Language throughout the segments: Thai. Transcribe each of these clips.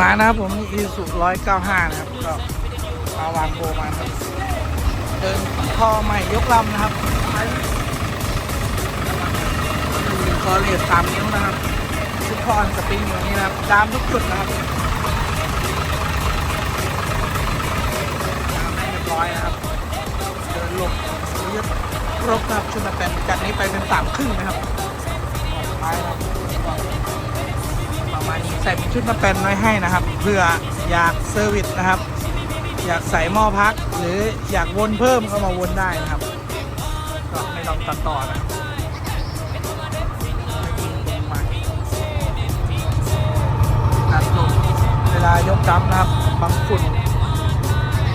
งานนะครับผมอีสุร้อยเก้าห้านะครับก็มาวางโบมาครับเดินท่อใหม่ยกลำนะครับคอเลสสามนิ้วนะครับทุกคอนสปริงอย่างนี้นะครับดามทุกจุดนะครับดามให้เรียบร้อยนะครับเดินหลบยึดครบนะครับชุดละเป็นจากนี้ไปเป็นสาม ส่เป็นชุดมาเป็นไว้ให้นะครับ เพื่ออยากเซอร์วิสนะครับ อยากใส่หม้อพัก หรืออยากวนเพิ่มก็มาวนได้นะครับ ก็ไม่ต้องตัดต่อนะครับเวลายกดัมนะครับบางฝุ่น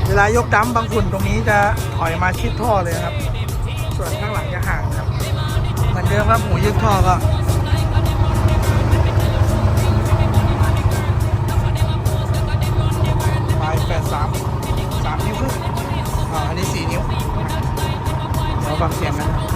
เวลายกดัมบางฝุ่นตรงนี้จะถอยมาชิดท่อเลยครับ ส่วนข้างหลังจะห่างนะครับ เหมือนเดิมครับหมูยึดท่อก็ สาม